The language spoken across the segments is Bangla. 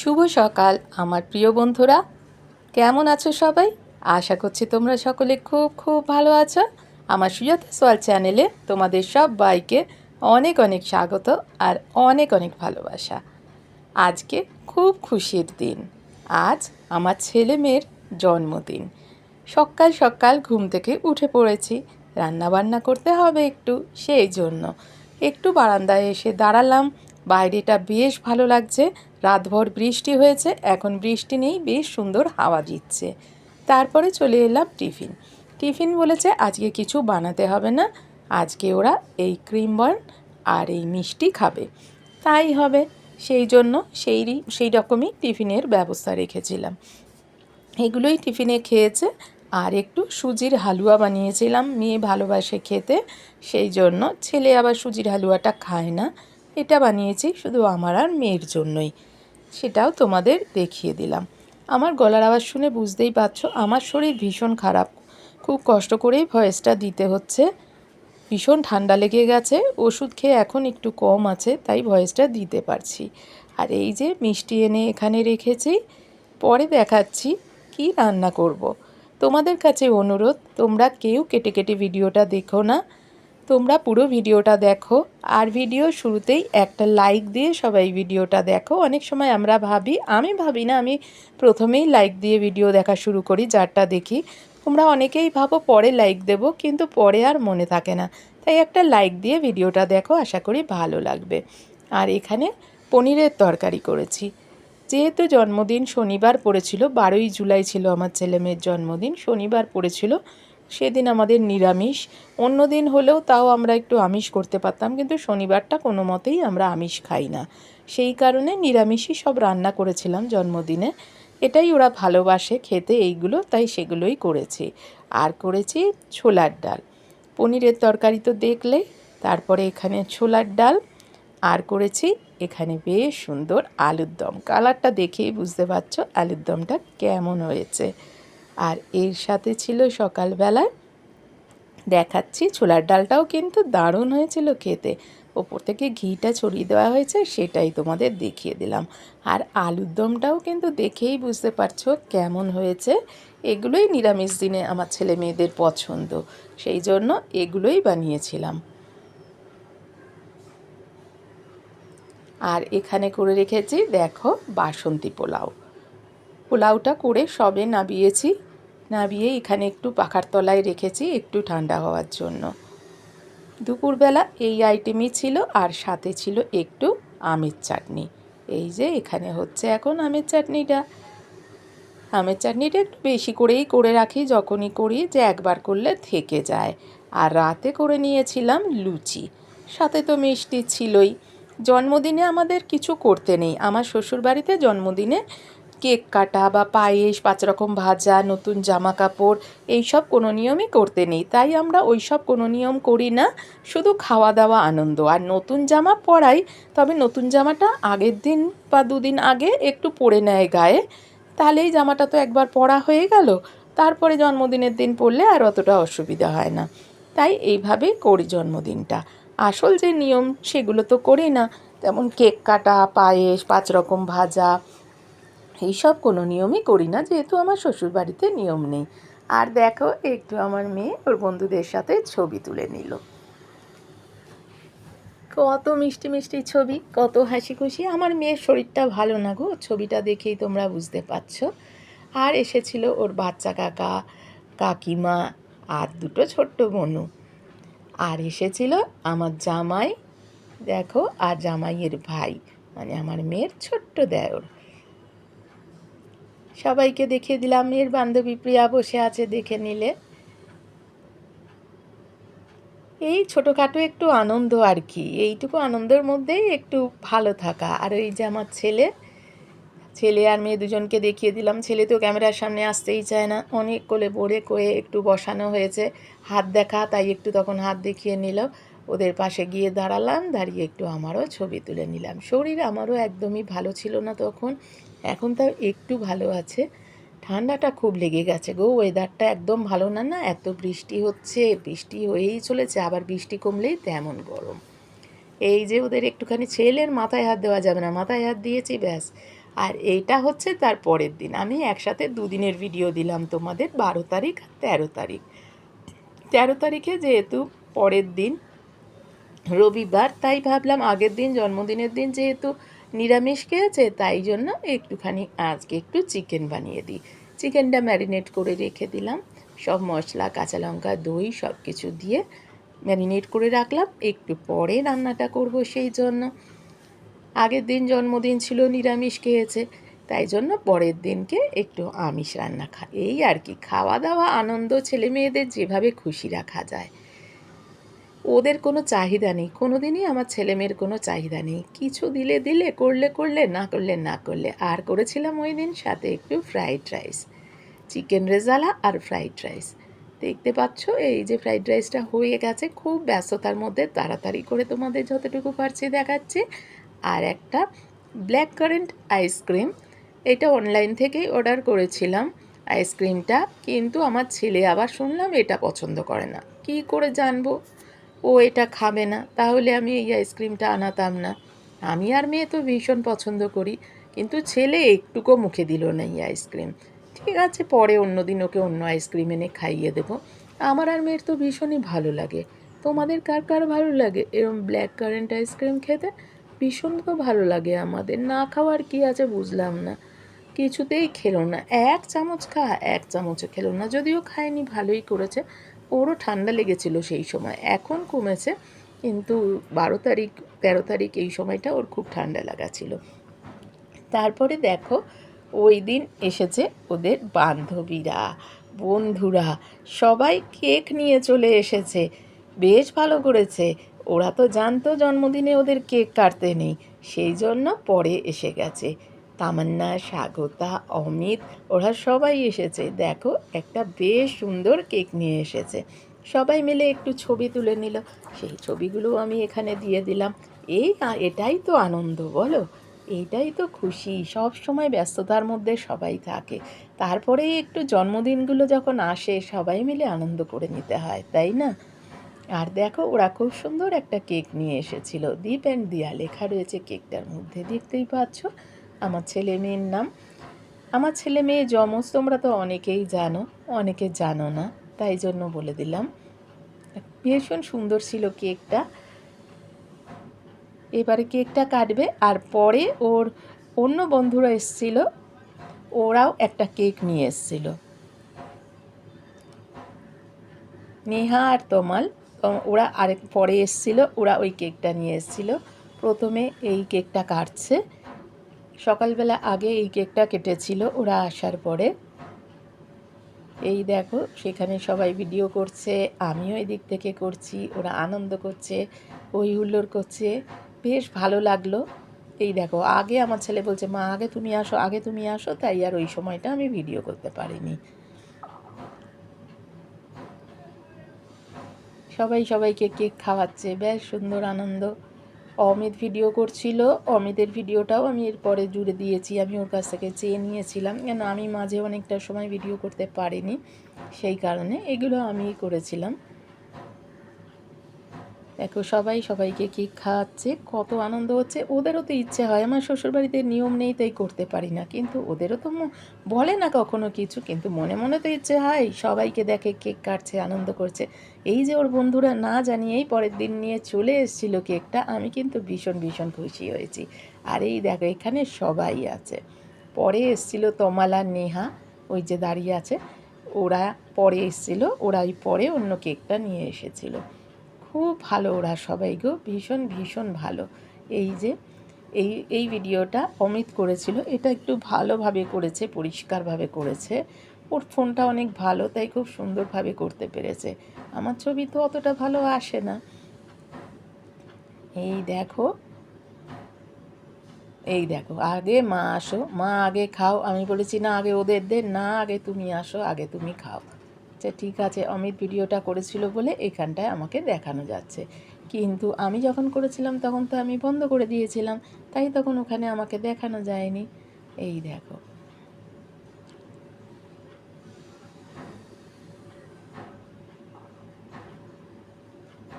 শুভ সকাল, আমার প্রিয় বন্ধুরা। কেমন আছো সবাই? আশা করছি তোমরা সকলে খুব খুব ভালো আছো। আমার সুজাতা সোয়াল চ্যানেলে তোমাদের সব বাইকে অনেক অনেক স্বাগত আর অনেক অনেক ভালোবাসা। আজকে খুব খুশির দিন। আজ আমার ছেলে মেয়ের জন্মদিন। সকাল সকাল ঘুম থেকে উঠে পড়েছি। রান্না বান্না করতে হবে একটু, সেই জন্য। একটু বারান্দায় এসে দাঁড়ালাম বাইরেটা বেশ ভালো লাগছে। রাতভর বৃষ্টি হয়েছে, এখন বৃষ্টি নেই, বেশ সুন্দর হাওয়া দিচ্ছে। তারপরে চলে এলাম টিফিন। টিফিন বলেছে, আজকে কিছু বানাতে হবে না, আজকে ওরা এই ক্রিম বন আর এই মিষ্টি খাবে। তাই হবে। সেই জন্য সেই সেই রকমই টিফিনের ব্যবস্থা রেখেছিলাম। এগুলোই টিফিনে খেয়েছে, আর একটু সুজির হালুয়া বানিয়েছিলাম, মেয়ে ভালোবাসে খেতে, সেই জন্য ছেলে আবার সুজির হালুয়াটা খায় না। এটা বানিয়েছি শুধু আমার আর মেয়ের জন্যই। সেটাও তোমাদের দেখিয়ে দিলাম। আমার গলার আওয়াজ শুনে বুঝতেই পারছ, আমার শরীর ভীষণ খারাপ। খুব কষ্ট করেই ভয়েসটা দিতে হচ্ছে। ভীষণ ঠান্ডা লেগে গেছে, ওষুধ খেয়ে এখন একটু কম আছে, তাই ভয়েসটা দিতে পারছি। আর এই যে মিষ্টি এনে এখানে রেখেছি, পরে দেখাচ্ছি কি রান্না করব। তোমাদের কাছে অনুরোধ, তোমরা কেউ কেটে কেটে ভিডিওটা দেখো না। তোমরা পুরো ভিডিওটা দেখো। আর ভিডিও শুরুতেই একটা লাইক দিয়ে সবাই ভিডিওটা দেখো। অনেক সময় আমরা ভাবি, আমি ভাবি না, আমি প্রথমেই লাইক দিয়ে ভিডিও দেখা শুরু করি, যারটা দেখি। তোমরা অনেকেই ভাবো পরে লাইক দেব, কিন্তু পরে আর মনে থাকে না। তাই একটা লাইক দিয়ে ভিডিওটা দেখো, আশা করি ভালো লাগবে। আর এখানে পনিরের তরকারি করেছি। যেহেতু জন্মদিন শনিবার পড়েছিল, বারোই জুলাই ছিল আমার ছেলে মেয়ের জন্মদিন, শনিবার পড়েছিল। সেদিন আমাদের নিরামিষ, অন্য দিন হলেও তাও আমরা একটু আমিষ করতে পারতাম, কিন্তু শনিবারটা কোনো মতেই আমরা আমিষ খাই না। সেই কারণে নিরামিষই সব রান্না করেছিলাম জন্মদিনে। এটাই ওরা ভালোবাসে খেতে এইগুলো, তাই সেগুলোই করেছি। আর করেছি ছোলার ডাল। পনিরের তরকারি তো দেখলে, তারপরে এখানে ছোলার ডাল, আর করেছি এখানে বেশ সুন্দর আলুর দম। কালারটা দেখেই বুঝতে পারছ, আলুর দমটা কেমন হয়েছে। আর এর সাথে ছিল সকালবেলায় দেখাচ্ছি ছোলার ডালটাও কিন্তু দারুণ হয়েছিল খেতে। ওপর থেকে ঘিটা ছড়িয়ে দেওয়া হয়েছে, সেটাই তোমাদের দেখিয়ে দিলাম। আর আলুর দমটাও কিন্তু দেখেই বুঝতে পারছ কেমন হয়েছে। এগুলোই নিরামিষ দিনে আমার ছেলে মেয়েদের পছন্দ, সেই জন্য এগুলোই বানিয়েছিলাম। আর এখানে করে রেখেছি, দেখো বাসন্তী পোলাও। পোলাওটা করে সবে নাবিয়েছি। নাবিয়ে এখানে একটু পাখার তলায় রেখেছি একটু ঠান্ডা হওয়ার জন্য। দুপুরবেলা এই আইটেমই ছিল আর সাথে ছিল একটু আমের চাটনি। এই যে এখানে হচ্ছে এখন আমের চাটনিটা। আমের চাটনিটা একটু বেশি করেই করে রাখি, যখনই করি যে একবার করলে থেকে যায়। আর রাতে করে নিয়েছিলাম লুচি। সাথে তো মিষ্টি ছিলই। জন্মদিনে আমাদের কিছু করতে নেই। আমার শ্বশুরবাড়িতে জন্মদিনে কেক কাটা বা পায়েস পাঁচ রকম ভাজা, নতুন জামা কাপড় এইসব কোনো নিয়মই করতে নেই। তাই আমরা ওই সব কোনো নিয়ম করি না, শুধু খাওয়া দাওয়া আনন্দ। আর নতুন জামা পরাই, তবে নতুন জামাটা আগের দিন বা দুদিন আগে একটু পরে নেয় গায়ে। তাহলে এই জামাটা তো একবার পরা হয়ে গেল। তারপরে জন্মদিনের দিন পরলে আর অতটা অসুবিধা হয় না। তাই এইভাবেই করি জন্মদিনটা। আসল যে নিয়ম, সেগুলো তো করি না। তেমন কেক কাটা, পায়েস পাঁচ রকম ভাজা এইসব কোনো নিয়মই করি না, যেহেতু আমার শ্বশুরবাড়িতে নিয়ম নেই। আর দেখো, একটু আমার মেয়ে ওর বন্ধুদের সাথে ছবি তুলে নিল। কত মিষ্টি মিষ্টি ছবি, কত হাসি খুশি। আমার মেয়ের শরীরটা ভালো না গো, ছবিটা দেখেই তোমরা বুঝতে পারছ। আর এসেছিল ওর বাচ্চা কাকা, কাকিমা আর দুটো ছোট্ট বনু। আর এসেছিল আমার জামাই, দেখো, আর জামাইয়ের ভাই মানে আমার মেয়ের ছোট্ট দেওর। সবাইকে দেখিয়ে দিলাম। মেয়ের বান্ধবী প্রিয়া বসে আছে দেখে নিলে। এই ছোটোখাটো একটু আনন্দ আর কি। এইটুকু আনন্দের মধ্যেই একটু ভালো থাকা। আর এই যে আমার ছেলে ছেলে আর মেয়ে দুজনকে দেখিয়ে দিলাম। ছেলে তো ক্যামেরার সামনে আসতেই চায় না। অনেক কোলে পড়ে কয়ে একটু বসানো হয়েছে। হাত দেখা, তাই একটু তখন হাত দেখিয়ে নিল। ওদের পাশে গিয়ে দাঁড়ালাম, দাঁড়িয়ে একটু আমারও ছবি তুলে নিলাম। শরীর আমারও একদমই ভালো ছিল না তখন। এখন তাও একটু ভালো আছে। ঠান্ডাটা খুব লেগে গেছে গো। ওয়েদারটা একদম ভালো না না? এত বৃষ্টি হচ্ছে, বৃষ্টি হয়েই চলেছে, আবার বৃষ্টি কমলেই তেমন গরম। এই যে ওদের একটুখানি ছেলের মাথায় হাত দেওয়া যাবে না, মাথায় হাত দিয়েছি, ব্যাস। আর এইটা হচ্ছে তার পরের দিন। আমি একসাথে দুদিনের ভিডিও দিলাম তোমাদের, বারো তারিখ আর তেরো তারিখ। তেরো তারিখে যেহেতু পরের দিন, রবিবার, তাই ভাবলাম আগের দিন, জন্মদিনের দিন যেহেতু নিরামিষ খেয়েছে, তাই জন্য একটুখানি আজকে একটু চিকেন বানিয়ে দিই। চিকেনটা ম্যারিনেট করে রেখে দিলাম। সব মশলা, কাঁচা লঙ্কা, দই সব কিছু দিয়ে ম্যারিনেট করে রাখলাম। একটু পরে রান্নাটা করব সেই জন্য। আগের দিন জন্মদিন ছিল, নিরামিষ খেয়েছে, তাই জন্য পরের দিনকে একটু আমিষ রান্না খা এই আর কি, খাওয়া দাওয়া, আনন্দ ছেলে মেয়েদের যেভাবে খুশি রাখা যায়। ওদের কোনো চাহিদা নেই। কোনো দিনই আমার ছেলে মেয়ের কোনো চাহিদা নেই। কিছু দিলে দিলে, করলে করলে, না করলে না করলে। আর করেছিলাম ওই দিন সাথে একটু ফ্রাইড রাইস চিকেন রেজালা আর ফ্রাইড রাইস দেখতে পাচ্ছ, এই যে ফ্রাইড রাইসটা হয়ে গেছে, খুব ব্যস্ততার মধ্যে তাড়াতাড়ি করে তোমাদের যতটুকু পারছি দেখাচ্ছি। আর একটা ব্ল্যাক কারেন্ট আইসক্রিম এটা অনলাইন থেকেই অর্ডার করেছিলাম আইসক্রিমটা কিন্তু আমার ছেলে আবার শুনলাম এটা পছন্দ করে না। কি করে জানব? ও এটা খাবে না, তাহলে আমি এই আইসক্রিমটা আনাতাম না। আমি আর মেয়ে তো ভীষণ পছন্দ করি, কিন্তু ছেলে একটুকু মুখে দিল না এই আইসক্রিম ঠিক আছে, পরে অন্য দিন ওকে অন্য আইসক্রিম এনে খাইয়ে দেবো। আমার আর মেয়ের তো ভীষণই ভালো লাগে। তোমাদের কার কার ভালো লাগে? এরম ব্ল্যাক কারেন্ট আইসক্রিম খেতে? ভীষণ তো ভালো লাগে আমাদের। না খাওয়ার কি আছে বুঝলাম না। কিছুতেই খেলো না। এক চামচ খা, এক চামচও খেলো না। যদিও খায়নি, ভালোই করেছে। ওরও ঠান্ডা লেগেছিল সেই সময়। এখন কমেছে, কিন্তু বারো তারিখ, তেরো তারিখ এই সময়টা ওর খুব ঠান্ডা লাগা ছিল। তারপরে দেখো, ওই দিন এসেছে ওদের বান্ধবীরা, বন্ধুরা, সবাই কেক নিয়ে চলে এসেছে। বেশ ভালো করেছে। ওরা তো জানতো জন্মদিনে ওদের কেক কাটতে নেই, সেই জন্য পরে এসে গেছে। তামান্না, স্বাগতা, অমিত, ওরা সবাই এসেছে। দেখো, একটা বেশ সুন্দর কেক নিয়ে এসেছে। সবাই মিলে একটু ছবি তুলে নিল। সেই ছবিগুলো আমি এখানে দিয়ে দিলাম। এই এটাই তো আনন্দ, বলো? এইটাই তো খুশি। সব সময় ব্যস্ততার মধ্যে সবাই থাকে। তারপরে একটু জন্মদিনগুলো যখন আসে, সবাই মিলে আনন্দ করে নিতে হয়, তাই না? আর দেখো, ওরা খুব সুন্দর একটা কেক নিয়ে এসেছিল। দীপ অ্যান্ড দিয়া লেখা রয়েছে কেকটার মধ্যে। দেখতেই পাচ্ছ? আমার ছেলে মেয়ের নাম। আমার ছেলে মেয়ে যমজ, তোমরা তো অনেকেই জানো, অনেকে জানো না, তাই জন্য বলে দিলাম। ভীষণ সুন্দর ছিল কেকটা। এবারে কেকটা কাটবে, আর পরে ওর অন্য বন্ধুরা এসছিল, ওরাও একটা কেক নিয়ে এসছিল। নেহা আর তমাল ওরা আরেক, পরে এসছিল, ওরা ওই কেকটা নিয়ে এসছিল। প্রথমে এই কেকটা কাটছে। সকালবেলা আগে এই কেকটা কেটেছিল, ওরা আসার পরে। এই দেখো, সেখানে সবাই ভিডিও করছে, আমিও এদিক থেকে করছি, ওরা আনন্দ করছে, ওই হুল্লোড় করছে। বেশ ভালো লাগল। এই দেখো, আগে আমার ছেলে বলছে, মা, আগে তুমি আসো, আগে তুমি আসো। তাই আর ওই সময়টা আমি ভিডিও করতে পারিনি। সবাই সবাইকে কেক খাওয়াচ্ছে, বেশ সুন্দর আনন্দ। অমিত ভিডিও করছিল। অমিতের ভিডিওটাও আমি এরপরে জুড়ে দিয়েছি। আমি ওর কাছ থেকে চেয়ে নিয়েছিলাম। কেন আমি মাঝে অনেকটা সময় ভিডিও করতে পারিনি। সেই কারণে এগুলো আমি করেছিলাম। দেখো সবাই সবাইকে কেক খাওয়াচ্ছে, কত আনন্দ হচ্ছে। ওদেরও তো ইচ্ছে হয়, আমার শ্বশুরবাড়িতে নিয়ম নেই, তাই করতে পারি না। কিন্তু ওদেরও তো বলে না কখনো কিছু, কিন্তু মনে মনে তো ইচ্ছে হয়, সবাইকে দেখে কেক কাটছে, আনন্দ করছে। এই যে ওর বন্ধুরা না জানিয়েই পরের দিন নিয়ে চলে এসেছিল কেকটা, আমি কিন্তু ভীষণ ভীষণ খুশি হয়েছি। আর এই দেখো, এখানে সবাই আছে। পরে এসছিল তমালা নেহা, ওই যে দাঁড়িয়ে আছে। ওরা পরে এসছিল, ওরাই পরে অন্য কেকটা নিয়ে এসেছিল। খুব ভালো ওরা সবাই গো, ভীষণ ভীষণ ভালো। এই যে, এই এই ভিডিওটা অমিত করেছিল, এটা একটু ভালোভাবে করেছে, পরিষ্কারভাবে করেছে। ওর ফোনটা অনেক ভালো, তাই খুব সুন্দরভাবে করতে পেরেছে। আমার ছবি তো অতটা ভালো আসে না। এই দেখো এই দেখো, আগে মা আসো, মা আগে খাও, আমি বলেছি না আগে ওদের দে না আগে তুমি আসো, আগে তুমি খাও। আচ্ছা ঠিক আছে, অমিত ভিডিওটা করেছিল বলে এখানটায় আমাকে দেখানো যাচ্ছে। কিন্তু আমি যখন করেছিলাম তখন তো আমি বন্ধ করে দিয়েছিলাম, তাই তখন ওখানে আমাকে দেখানো যায়নি। এই দেখো।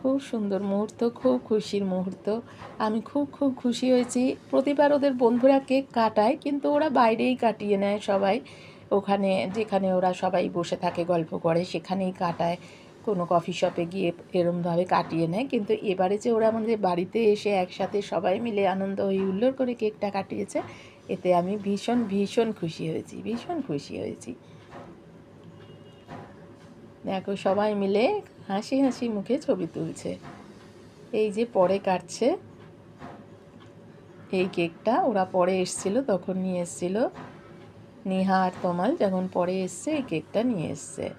খুব সুন্দর মুহূর্ত, খুব খুশির মুহূর্ত। আমি খুব খুব খুশি হয়েছি। প্রতিবার ওদের বন্ধুরা কেক কাটায়, কিন্তু ওরা বাইরেই কাটিয়ে নেয় সবাই। ওখানে, যেখানে ওরা সবাই বসে থাকে, গল্প করে, সেখানেই কাটায়। কোনো কফি শপে গিয়ে এরমভাবে কাটিয়ে নেয়। কিন্তু এবারে যে ওরা আমাদের বাড়িতে এসে একসাথে সবাই মিলে আনন্দ হয়ে হুল্লোড় করে কেকটা কাটিয়েছে, এতে আমি ভীষণ ভীষণ খুশি হয়েছি, ভীষণ খুশি হয়েছি। দেখো, সবাই মিলে হাসি হাসি মুখে ছবি তুলছে। এই যে পরে কাটছে, এই কেকটা, ওরা পরে এসছিল, তখন নিয়ে এসছিল। নেহা আর তমাল যখন পরে এসছে, এই কেকটা নিয়ে এসছে।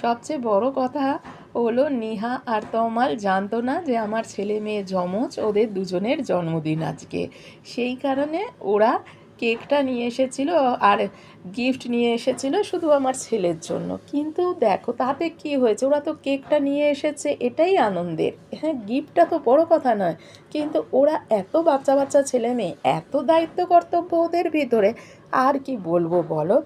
সবচেয়ে বড় কথা হলো, নিহা আর তমাল জানতো না যে আমার ছেলে মেয়ে যমজ ওদের দুজনের জন্মদিন আজকে। সেই কারণে ওরা কেকটা নিয়ে এসেছিল আর গিফট নিয়ে এসেছিল শুধু আমার ছেলের জন্য। কিন্তু দেখো তাতে কি হয়েছে? ওরা তো কেকটা নিয়ে এসেছে, এটাই আনন্দের। হ্যাঁ গিফটটা তো বড় কথা নয়, কিন্তু ওরা এত বাচ্চা বাচ্চা ছেলে মেয়ে, এত দায়িত্ব কর্তব্য ওদের ভিতরে, আর কি বলব বলো?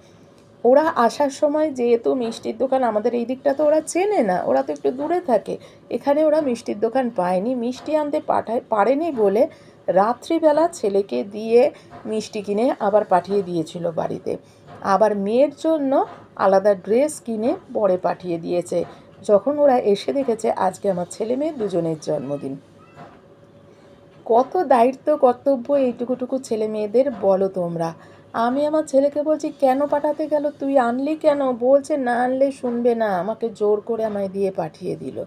ওরা আসার সময় যেহেতু মিষ্টির দোকান, আমাদের এই দিকটা তো ওরা চেনে না, ওরা তো একটু দূরে থাকে। এখানে ওরা মিষ্টির দোকান পায়নি, মিষ্টি আনতে পাঠায়, পারেনি বলে রাত্রিবেলা ছেলেকে দিয়ে মিষ্টি কিনে আবার পাঠিয়ে দিয়েছিল বাড়িতে। আবার মেয়ের জন্য আলাদা ড্রেস কিনে পরে পাঠিয়ে দিয়েছে। যখন ওরা এসে দেখেছে, আজকে আমার ছেলে মেয়ে দুজনের জন্মদিন। কত দায়িত্ব, কর্তব্য এইটুকুটুকু ছেলে মেয়েদের বলো তোমরা। আমি আমার ছেলেকে বলছি, কেন পাঠাতে গেল? তুই আনলি কেন? বলছে, না আনলে শুনবে না। আমাকে জোর করে আমায় দিয়ে পাঠিয়ে দিল।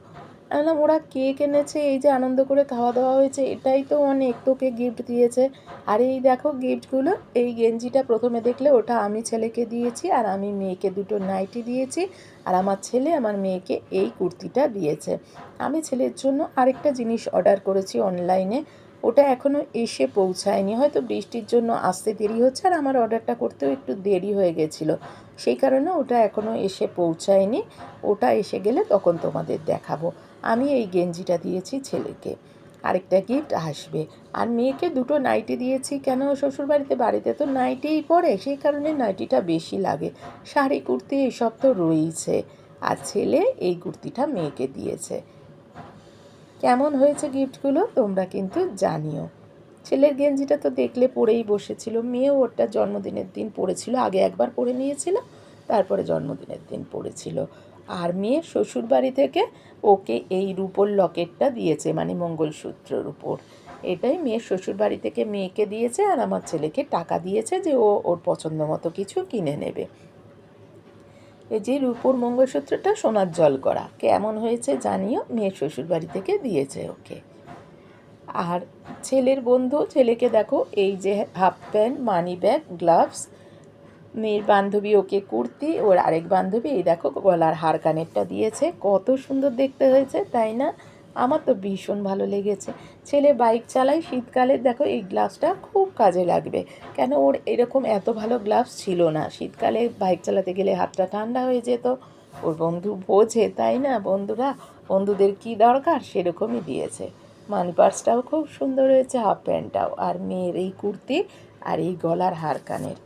বললাম, ওরা কেক এনেছে, এই যে আনন্দ করে খাওয়া দাওয়া হয়েছে, এটাই তো অনেক, তোকে গিফট দিয়েছে। আর এই দেখো গিফটগুলো এই গেঞ্জিটা প্রথমে দেখলে ওটা আমি ছেলেকে দিয়েছি, আর আমি মেয়েকে দুটো নাইটি দিয়েছি, আর আমার ছেলে আমার মেয়েকে এই কুর্তিটা দিয়েছে। আমি ছেলের জন্য আরেকটা জিনিস অর্ডার করেছি অনলাইনে ওটা এখনও এসে পৌঁছায়নি, হয়তো বৃষ্টির জন্য আসতে দেরি হচ্ছে, আর আমার অর্ডারটা করতেও একটু দেরি হয়ে গেছিল। সেই কারণে ওটা এখনও এসে পৌঁছায়নি, ওটা এসে গেলে তখন তোমাদের দেখাবো। আমি এই গেঞ্জিটা দিয়েছি ছেলেকে। আরেকটা গিফট আসবে। আর মেয়েকে দুটো নাইটি দিয়েছি। কেন? শ্বশুরবাড়িতে বাড়িতে তো নাইটিই পরে সেই কারণে নাইটিটা বেশি লাগে। শাড়ি, কুর্তি এসব তো রয়েইছে। আর ছেলে এই কুর্তিটা মেয়েকে দিয়েছে। কেমন হয়েছে গিফটগুলো তোমরা কিন্তু জানিও। ছেলের গেঞ্জিটা তো দেখলে পরেই বসেছিল। মেয়েও ওরটা জন্মদিনের দিন পড়েছিল আগে একবার পরে নিয়েছিল, তারপরে জন্মদিনের দিন পড়েছিল আর মেয়ে শ্বশুর বাড়ি থেকে ওকে এই রূপোর লকেটটা দিয়েছে মানে মঙ্গলসূত্রের উপর। এটাই মেয়ের শ্বশুর বাড়ি থেকে মেয়েকে দিয়েছে আর আমার ছেলেকে টাকা দিয়েছে যে ও ওর পছন্দ মতো কিছু কিনে নেবে। এই যে রূপোর মঙ্গলসূত্রটা সোনার জল করা, কেমন হয়েছে জানিও মেয়ের শ্বশুর বাড়ি থেকে দিয়েছে ওকে। আর ছেলের বন্ধু, ছেলেকে দেখো, এই যে half pant, money bag, gloves মেয়ের বান্ধবী ওকে কুর্তি, ওর আরেক বান্ধবী, এই দেখো গলার হার কানেরটা দিয়েছে। কত সুন্দর দেখতে হয়েছে, তাই না? আমার তো ভীষণ ভালো লেগেছে। ছেলে বাইক চালায়, শীতকালে দেখো এই গ্লাভসটা খুব কাজে লাগবে। কেন ওর এরকম এত ভালো গ্লাভস ছিল না? শীতকালে বাইক চালাতে গেলে হাতটা ঠান্ডা হয়ে যেত। ওর বন্ধু বোঝে, তাই না? বন্ধুরা, বন্ধুদের কি দরকার? সেরকমই দিয়েছে। মানি পার্সটাও খুব সুন্দর হয়েছে, হাফ প্যান্টটাও। আর মেয়ের এই কুর্তি আর এই গলার হার কানের।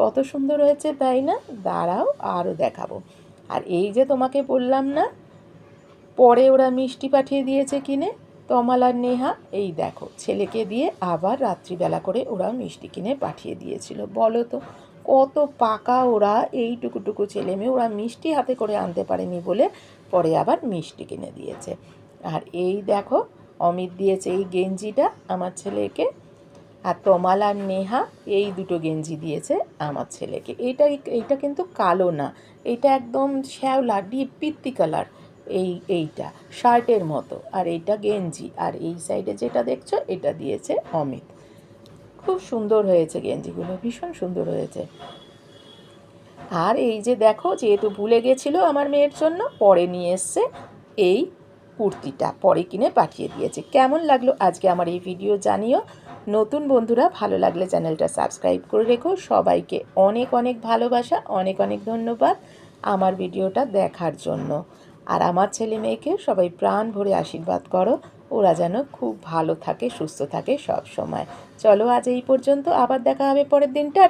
কত সুন্দর হয়েছে, তাই না? দাঁড়াও আরও দেখাবো। আর এই যে তোমাকে বললাম না, পরে ওরা মিষ্টি পাঠিয়ে দিয়েছে কিনে, তমাল আর নেহা, এই দেখো, ছেলেকে দিয়ে আবার রাত্রিবেলা করে ওরা মিষ্টি কিনে পাঠিয়ে দিয়েছিল। বলো তো, কত পাকা ওরা, এইটুকুটুকু ছেলে মেয়ে, ওরা মিষ্টি হাতে করে আনতে পারেনি বলে পরে আবার মিষ্টি কিনে দিয়েছে। আর এই দেখো, অমিত দিয়েছে এই গেঞ্জিটা আমার ছেলেকে। আর তমাল আর নেহা এই দুটো গেঞ্জি দিয়েছে আমার ছেলেকে। এইটা এইটা কিন্তু কালো না। এটা একদম শ্যাওলা, ডিপ, পিত্তি কালার এই, এইটা, শার্টের মতো। আর এইটা গেঞ্জি। আর এই সাইডে যেটা দেখছ, এটা দিয়েছে অমিত। খুব সুন্দর হয়েছে গেঞ্জিগুলো, ভীষণ সুন্দর হয়েছে। আর এই যে দেখো, যেহেতু ভুলে গেছিল আমার মেয়ের জন্য, পরে নিয়ে এসছে এই কুর্তিটা পরে কিনে পাঠিয়ে দিয়েছে। কেমন লাগল আজকে আমার এই ভিডিও জানিও। নতুন বন্ধুরা, ভালো লাগলে চ্যানেলটা সাবস্ক্রাইব করে রেখো। সবাইকে অনেক অনেক ভালোবাসা, অনেক অনেক ধন্যবাদ আমার ভিডিওটা দেখার জন্য। আর আমার ছেলে মেয়েকে সবাই প্রাণ ভরে আশীর্বাদ করো। ওরা যেন খুব ভালো থাকে, সুস্থ থাকে সব সময়। চলো আজ এই পর্যন্ত, আবার দেখা হবে পরের দিনটা